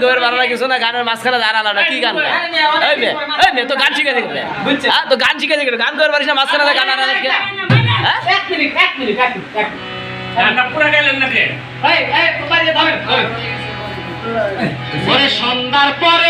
বউয়ের বাড়া কিছু না গানের মাঝখানে দাঁড়াল না কি গান এই এই তো গান শিখে দেখবে হ্যাঁ তো গান শিখে দেখবে গান করতে পারিস না মাঝখানে গান আনা হ্যাঁ এক মিনিট এক মিনিট এক মিনিট পুরো গেলেন না এই, এই, ধরেন, ধরেন। সন্ধ্যার পর